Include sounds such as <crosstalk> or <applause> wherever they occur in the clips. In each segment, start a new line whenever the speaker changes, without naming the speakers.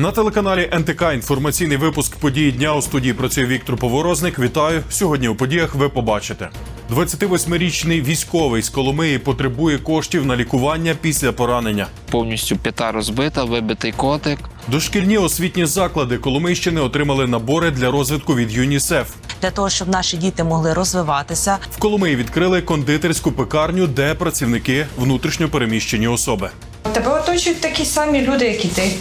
На телеканалі НТК інформаційний випуск події дня у студії працює Віктор Поворозник. Вітаю сьогодні. У подіях ви побачите. 28-річний військовий з Коломиї потребує коштів на лікування після поранення.
повністю п'ята розбита, вибитий котик.
Дошкільні освітні заклади Коломийщини отримали набори для розвитку від ЮНІСЕФ.
для того, щоб наші діти могли розвиватися.
В Коломиї відкрили кондитерську пекарню, де працівники внутрішньо переміщені особи.
Тебе оточують такі самі люди, як і ти.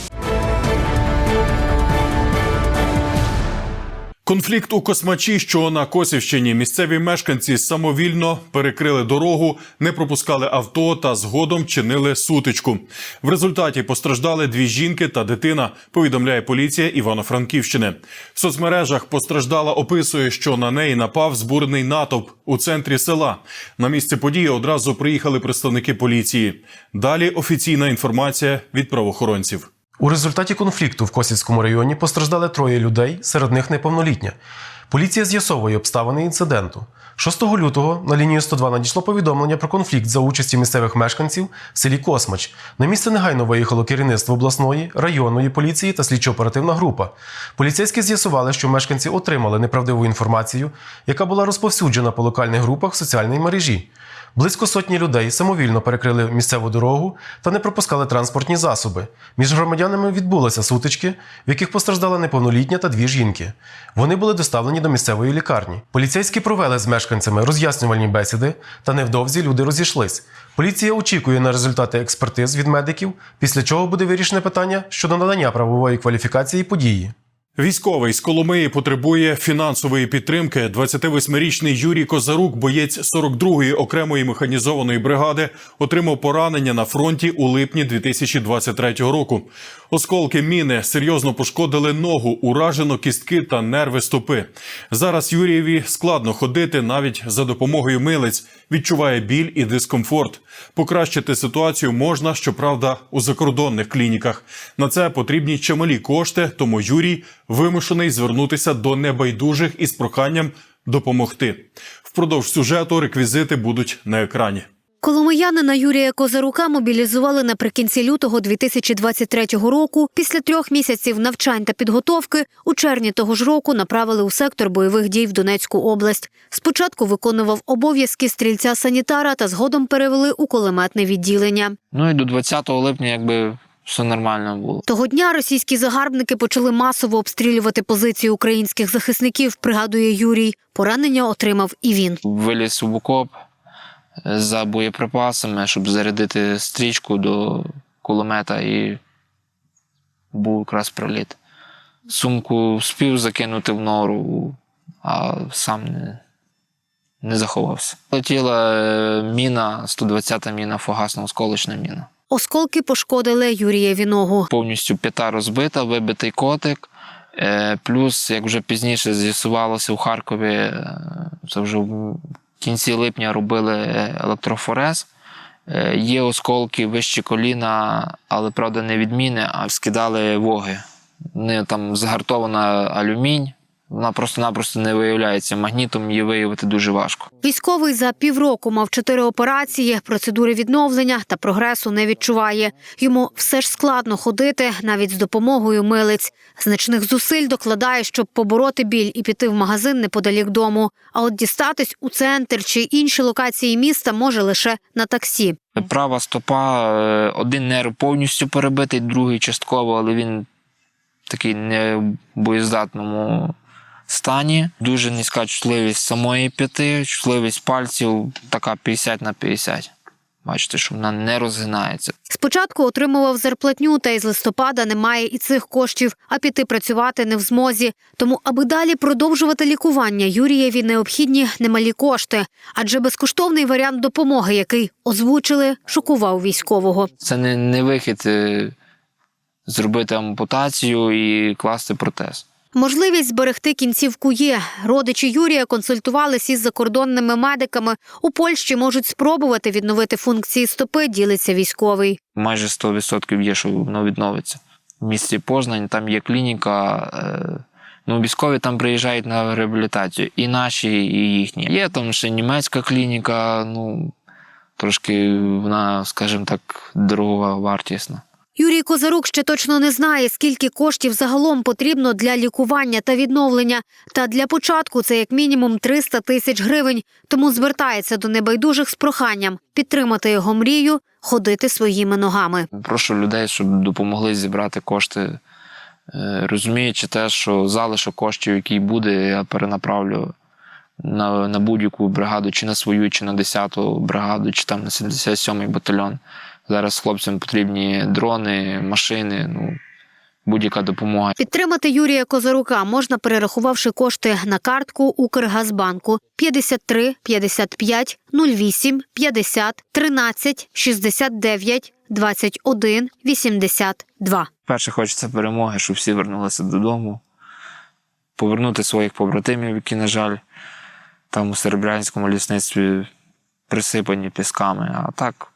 Конфлікт у Космачі, що на Косівщині, місцеві мешканці самовільно перекрили дорогу, не пропускали авто та згодом чинили сутичку. В результаті постраждали дві жінки та дитина. Повідомляє поліція Івано-Франківщини. В соцмережах постраждала описує, що на неї напав збурений натовп у центрі села. На місце події одразу приїхали представники поліції. Далі офіційна інформація від правоохоронців.
У результаті конфлікту в Косівському районі постраждали троє людей, серед них неповнолітня. Поліція з'ясовує обставини інциденту. 6 лютого на лінію 102 надійшло повідомлення про конфлікт за участі місцевих мешканців в селі Космач. На місце негайно виїхало керівництво обласної, районної поліції та слідчо-оперативна група. Поліцейські з'ясували, що мешканці отримали неправдиву інформацію, яка була розповсюджена по локальних групах в соціальній мережі. Близько сотні людей самовільно перекрили місцеву дорогу та не пропускали транспортні засоби. Між громадянами відбулися сутички, в яких постраждала неповнолітня та дві жінки. Вони були доставлені до місцевої лікарні. Поліцейські провели з мешканцями роз'яснювальні бесіди, та невдовзі люди розійшлись. Поліція очікує на результати експертиз від медиків, після чого буде вирішене питання щодо надання правової кваліфікації події.
Військовий з Коломиї потребує фінансової підтримки. 28-річний Юрій Козарук, боєць 42-ї окремої механізованої бригади, отримав поранення на фронті у липні 2023 року. Осколки міни серйозно пошкодили ногу, уражено кістки та нерви стопи. Зараз Юрієві складно ходити навіть за допомогою милиць. Відчуває біль і дискомфорт. Покращити ситуацію можна, щоправда, у закордонних клініках. На це потрібні чималі кошти, тому Юрій вимушений звернутися до небайдужих із проханням допомогти. Впродовж сюжету реквізити будуть на екрані.
Коломиянина Юрія Козарука мобілізували наприкінці лютого 2023 року. Після трьох місяців навчань та підготовки у червні того ж року направили у сектор бойових дій в Донецьку область. Спочатку виконував обов'язки стрільця санітара та згодом перевели у кулеметне відділення.
Ну і до 20 липня, якби все нормально було.
Того дня російські загарбники почали масово обстрілювати позиції українських захисників. Пригадує Юрій. Поранення отримав і він.
Виліз в окоп е, за боєприпасами, щоб зарядити стрічку до кулемета, і був якраз приліт. Сумку спів закинути в нору, а сам не, не заховався. Летіла е, міна, 120-та міна, фугасно осколочна міна.
Осколки пошкодили Юрієві ногу.
повністю п'ята розбита, вибитий котик. Е, Плюс, як вже пізніше з'ясувалося у Харкові, е, це вже в кінці липня робили електрофорез. Е, Є осколки вищі коліна, але правда не відміни, а скидали воги. Не там загартована алюмінь, вона просто-напросто не виявляється. Магнітом її виявити дуже важко.
Військовий за півроку мав чотири операції, процедури відновлення та прогресу не відчуває. Йому все ж складно ходити навіть з допомогою милиць. Значних зусиль докладає, щоб побороти біль і піти в магазин неподалік дому. А от дістатись у центр чи інші локації міста може лише на таксі.
Права стопа, е, один нерв повністю перебитий, другий частково, але він такий не в боєздатному стані. Дуже низька чутливість самої п'яти, чутливість пальців така 50 на 50. Бачите, що вона не розгинається.
Спочатку отримував зарплатню, та із листопада немає і цих коштів, а піти працювати не в змозі. Тому, аби далі продовжувати лікування, Юрієві необхідні немалі кошти, адже безкоштовний варіант допомоги, який озвучили, шокував військового.
Це не, не вихід е, зробити ампутацію і класти протез.
Можливість зберегти кінцівку є. Родичі Юрія консультувалися із закордонними медиками. У Польщі можуть спробувати відновити функції стопи, ділиться військовий.
Майже 100% є, що воно відновиться. В місті Познань там є клініка. Е, ну, військові там приїжджають на реабілітацію. І наші, і їхні. Є там ще німецька клініка, ну трошки вона, скажімо так, дорога вартісна.
Юрій Козарук ще точно не знає, скільки коштів загалом потрібно для лікування та відновлення. Та для початку це як мінімум 300 тисяч гривень. Тому звертається до небайдужих з проханням підтримати його мрію, ходити своїми ногами.
Прошу людей, щоб допомогли зібрати кошти, Е, розуміючи те, що залишок коштів, який буде, я перенаправлю на, на будь-яку бригаду, чи на свою, чи на 10-ту бригаду, чи там на 77-й батальйон. Зараз хлопцям потрібні дрони, машини, ну, будь-яка допомога.
Підтримати Юрія Козарука можна, перерахувавши кошти на картку Укргазбанку 53 55 08 50 13 69 21 82.
Перше, хочеться перемоги, щоб всі вернулися додому, повернути своїх побратимів, які, на жаль, там у Серебрянському лісництві присипані пісками. А так.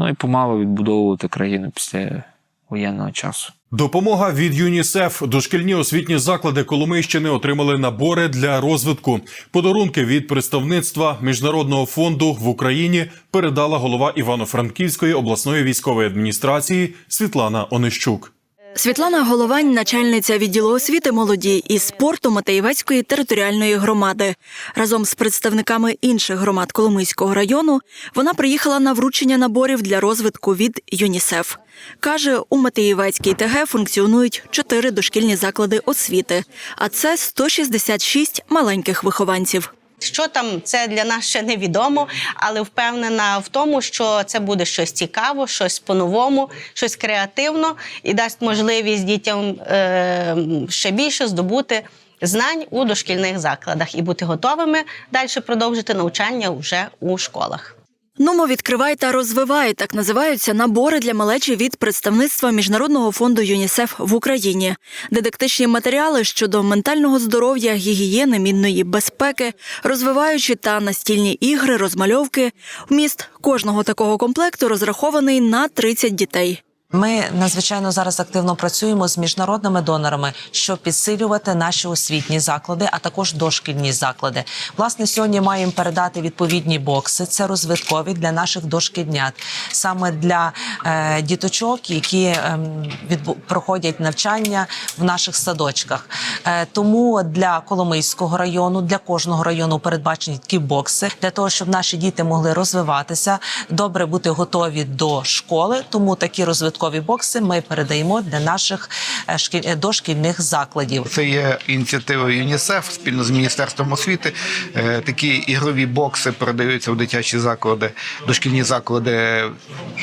Ну і помалу відбудовувати країну після воєнного часу.
Допомога від ЮНІСЕФ. Дошкільні освітні заклади Коломийщини отримали набори для розвитку. Подарунки від представництва міжнародного фонду в Україні передала голова Івано-Франківської обласної військової адміністрації Світлана Онищук.
Світлана Головань, начальниця відділу освіти молоді і спорту Матеєвецької територіальної громади. Разом з представниками інших громад Коломийського району вона приїхала на вручення наборів для розвитку від ЮНІСЕФ. Каже, у Матеєвецькій ТГ функціонують чотири дошкільні заклади освіти, а це 166 маленьких вихованців.
Що там це для нас ще невідомо, але впевнена в тому, що це буде щось цікаво, щось по-новому, щось креативно і дасть можливість дітям е, ще більше здобути знань у дошкільних закладах і бути готовими далі продовжити навчання вже у школах.
Нумо відкривай та розвивай так називаються набори для малечі від представництва міжнародного фонду ЮНІСЕФ в Україні. Дидактичні матеріали щодо ментального здоров'я, гігієни, мінної безпеки, розвиваючі та настільні ігри, розмальовки. Вміст кожного такого комплекту розрахований на 30 дітей.
Ми надзвичайно зараз активно працюємо з міжнародними донорами, щоб підсилювати наші освітні заклади, а також дошкільні заклади. Власне, сьогодні маємо передати відповідні бокси. Це розвиткові для наших дошкільнят, саме для е, діточок, які е, відбу- проходять навчання в наших садочках. Е, тому для Коломийського району, для кожного району передбачені такі бокси для того, щоб наші діти могли розвиватися, добре бути готові до школи. Тому такі розвиткові бокси ми передаємо для наших е, е, дошкільних закладів.
Це є ініціатива ЮНІСЕФ спільно з міністерством освіти. Такі ігрові бокси передаються в дитячі заклади, дошкільні заклади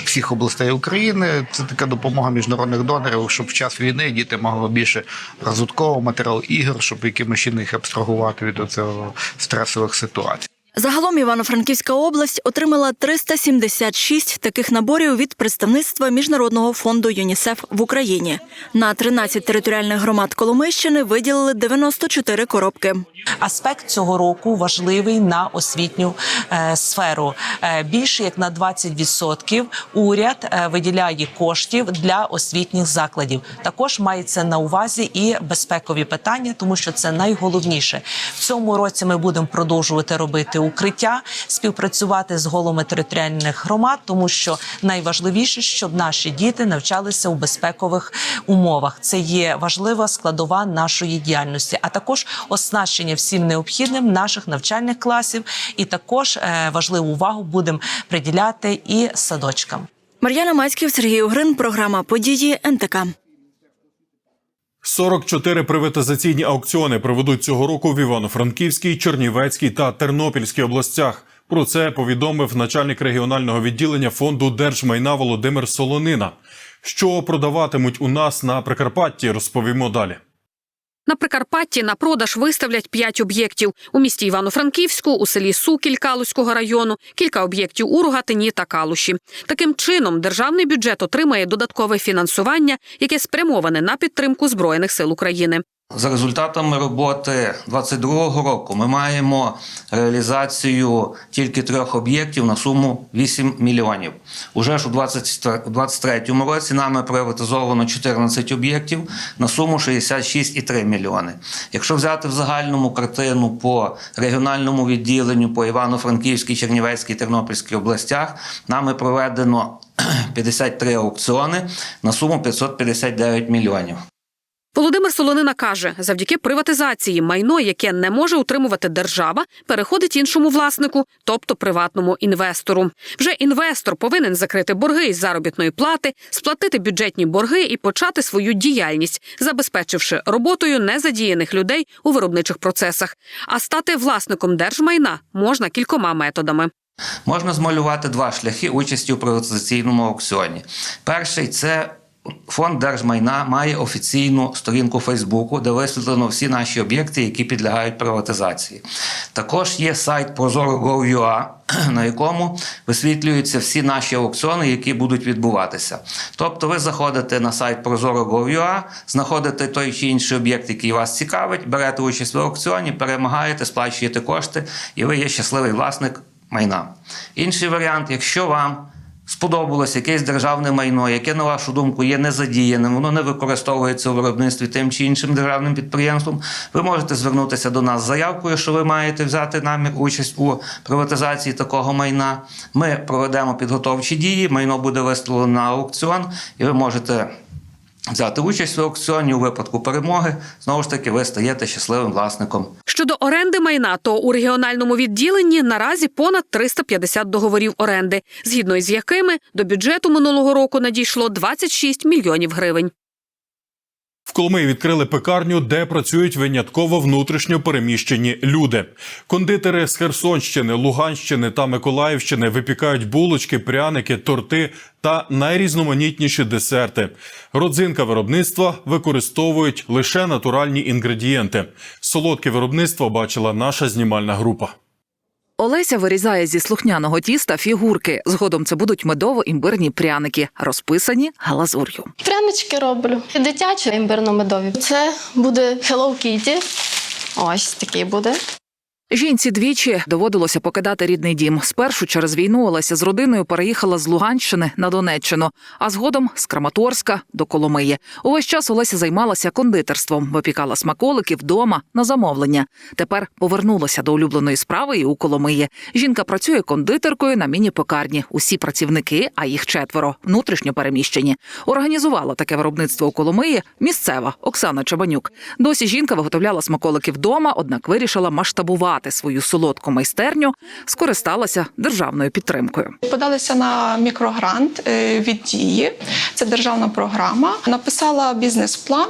всіх областей України. Це така допомога міжнародних донорів, щоб в час війни діти могли більше розвиткового матеріалу ігор, щоб якимось чином їх абстрагувати від цього стресових ситуацій.
Загалом Івано-Франківська область отримала 376 таких наборів від представництва міжнародного фонду ЮНІСЕФ в Україні. На 13 територіальних громад Коломийщини виділили 94 коробки.
Аспект цього року важливий на освітню е, сферу. Е, більше як на 20% уряд е, виділяє коштів для освітніх закладів. Також мається на увазі і безпекові питання, тому що це найголовніше. В цьому році ми будемо продовжувати робити укриття, співпрацювати з головами територіальних громад, тому що найважливіше, щоб наші діти навчалися у безпекових умовах. Це є важлива складова нашої діяльності, а також оснащення всім необхідним наших навчальних класів, і також е, важливу увагу будемо приділяти і садочкам.
Мар'яна Мацьків, Сергій Угрин, програма Події НТК.
44 приватизаційні аукціони проведуть цього року в Івано-Франківській, Чернівецькій та Тернопільській областях. Про це повідомив начальник регіонального відділення фонду держмайна Володимир Солонина. Що продаватимуть у нас на Прикарпатті, розповімо далі.
На Прикарпатті на продаж виставлять п'ять об'єктів у місті Івано-Франківську, у селі Сукіль Калуського району, кілька об'єктів у Рогатині та Калуші. Таким чином, державний бюджет отримає додаткове фінансування, яке спрямоване на підтримку збройних сил України.
За результатами роботи 2022 року ми маємо реалізацію тільки трьох об'єктів на суму 8 мільйонів. Уже ж у 2023 році нами приватизовано 14 об'єктів на суму 66,3 мільйони. Якщо взяти в загальному картину по регіональному відділенню по Івано-Франківській, Чернівецькій, Тернопільській областях, нами проведено <clears throat> 53 аукціони на суму 559 мільйонів.
Володимир Солонина каже, завдяки приватизації майно, яке не може утримувати держава, переходить іншому власнику, тобто приватному інвестору. Вже інвестор повинен закрити борги із заробітної плати, сплатити бюджетні борги і почати свою діяльність, забезпечивши роботою незадіяних людей у виробничих процесах. А стати власником держмайна можна кількома методами.
Можна змалювати два шляхи участі у приватизаційному аукціоні. Перший це фонд держмайна має офіційну сторінку Фейсбуку, де висвітлено всі наші об'єкти, які підлягають приватизації. Також є сайт Prozoro.gov.ua, <clears throat> на якому висвітлюються всі наші аукціони, які будуть відбуватися. Тобто ви заходите на сайт Prozoro.gov.ua, знаходите той чи інший об'єкт, який вас цікавить, берете участь в аукціоні, перемагаєте, сплачуєте кошти, і ви є щасливий власник майна. Інший варіант, якщо вам сподобалось якесь державне майно, яке, на вашу думку, є незадіяним, воно не використовується у виробництві тим чи іншим державним підприємством, ви можете звернутися до нас з заявкою, що ви маєте взяти намір участь у приватизації такого майна. Ми проведемо підготовчі дії, майно буде виставлено на аукціон, і ви можете. Взяти участь в аукціоні у випадку перемоги, знову ж таки, ви стаєте щасливим власником
Щодо оренди майна, то у регіональному відділенні наразі понад 350 договорів оренди, згідно із якими до бюджету минулого року надійшло 26 мільйонів гривень.
В Коломиї відкрили пекарню, де працюють винятково внутрішньо переміщені люди. Кондитери з Херсонщини, Луганщини та Миколаївщини випікають булочки, пряники, торти та найрізноманітніші десерти. Родзинка виробництва використовують лише натуральні інгредієнти. Солодке виробництво бачила наша знімальна група.
Олеся вирізає зі слухняного тіста фігурки. Згодом це будуть медово-імбирні пряники, розписані глазур'ю.
Прянички роблю. Дитячі імбирно-медові. Це буде Hello Kitty. Ось такий буде.
Жінці двічі доводилося покидати рідний дім. Спершу через війну Олеся з родиною переїхала з Луганщини на Донеччину, а згодом з Краматорська до Коломиї. Увесь час Олеся займалася кондитерством, випікала смаколики вдома на замовлення. Тепер повернулася до улюбленої справи і у Коломиї. Жінка працює кондитеркою на міні-пекарні. Усі працівники, а їх четверо, внутрішньо переміщені. Організувала таке виробництво у Коломиї місцева Оксана Чабанюк. Досі жінка виготовляла смаколики вдома, однак вирішила масштабувати свою солодку майстерню, скористалася державною підтримкою.
Подалися на мікрогрант е, від дії. Це державна програма. Написала бізнес-план,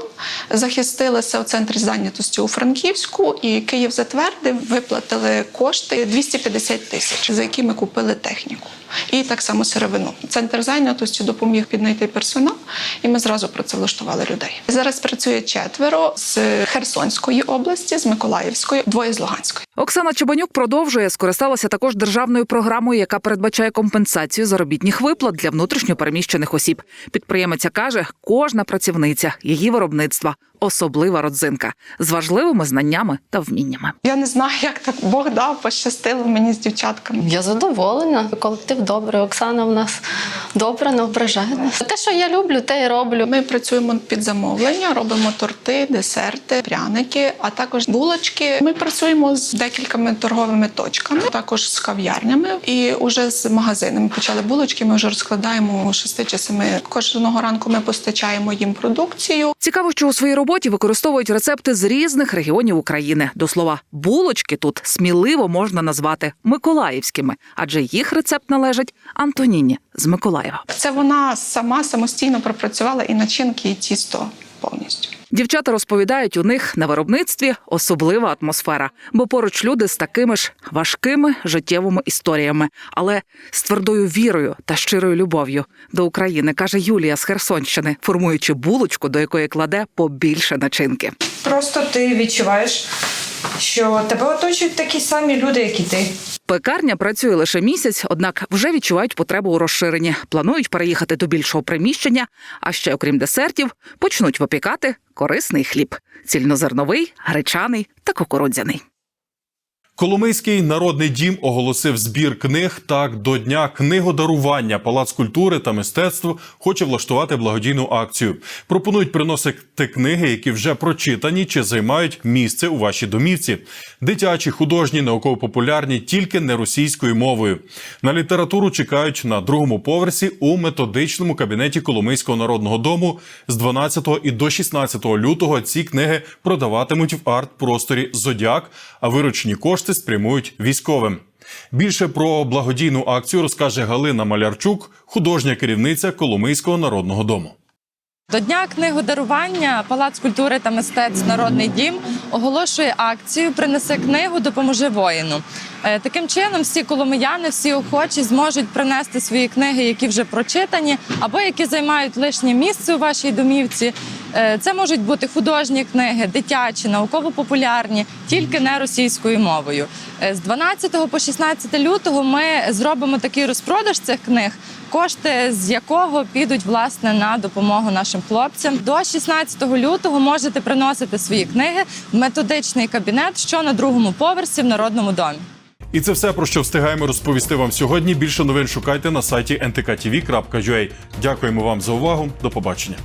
захистилася у центрі зайнятості у Франківську, і Київ затвердив, виплатили кошти 250 тисяч, за які ми купили техніку. І так само сировину. Центр зайнятості допоміг піднайти персонал, і ми зразу працевлаштували людей. Зараз працює четверо з Херсонської області, з Миколаївської, двоє з Луганської.
Оксана Чебанюк продовжує скористалася також державною програмою, яка передбачає компенсацію заробітних виплат для внутрішньопереміщених осіб. Підприємиця каже, кожна працівниця її виробництва особлива родзинка з важливими знаннями та вміннями.
Я не знаю, як так Бог дав, пощастило мені з дівчатками.
Я задоволена. Колектив добрий. Оксана в нас добра, не ображає нас. Те, що я люблю, те й роблю.
Ми працюємо під замовлення, робимо торти, десерти, пряники, а також булочки. Ми працюємо з декількома торговими точками, також з кав'ярнями і вже з магазинами. Почали булочки. Ми вже розкладаємо шести чи семи. Кожного ранку ми постачаємо їм продукцію.
Цікаво, що у своїй роботі використовують рецепти з різних регіонів України. До слова, булочки тут сміливо можна назвати миколаївськими, адже їх рецепт належить Антоніні з Миколаєва.
Це вона сама самостійно пропрацювала і начинки, і тісто повністю.
Дівчата розповідають, у них на виробництві особлива атмосфера, бо поруч люди з такими ж важкими життєвими історіями, але з твердою вірою та щирою любов'ю до України, каже Юлія з Херсонщини, формуючи булочку, до якої кладе побільше начинки.
Просто ти відчуваєш, що тебе оточують такі самі люди, як і ти.
Пекарня працює лише місяць, однак вже відчувають потребу у розширенні. Планують переїхати до більшого приміщення, а ще, окрім десертів, почнуть випікати корисний хліб: цільнозерновий, гречаний та кукурудзяний.
Коломийський народний дім оголосив збір книг. Так до дня книгодарування Палац культури та мистецтв хоче влаштувати благодійну акцію. Пропонують приносити книги, які вже прочитані чи займають місце у вашій домівці. Дитячі, художні, науково-популярні, тільки не російською мовою. На літературу чекають на другому поверсі у методичному кабінеті Коломийського народного дому з 12 і до 16 лютого. Ці книги продаватимуть в арт-просторі Зодіак, а виручені кошти спрямують військовим. Більше про благодійну акцію розкаже Галина Малярчук, художня керівниця Коломийського народного дому.
До дня книгодарування Палац культури та мистецтв Народний дім оголошує акцію Принеси книгу, допоможи воїну. Е, Таким чином, всі коломияни, всі охочі зможуть принести свої книги, які вже прочитані, або які займають лишнє місце у вашій домівці. Е, Це можуть бути художні книги, дитячі, науково-популярні, тільки не російською мовою. Е, З 12 по 16 лютого ми зробимо такий розпродаж цих книг, кошти з якого підуть власне на допомогу нашим хлопцям. До 16 лютого можете приносити свої книги в методичний кабінет, що на другому поверсі в народному домі.
І це все про що встигаємо розповісти вам сьогодні. Більше новин шукайте на сайті ntktv.ua. Дякуємо вам за увагу. До побачення.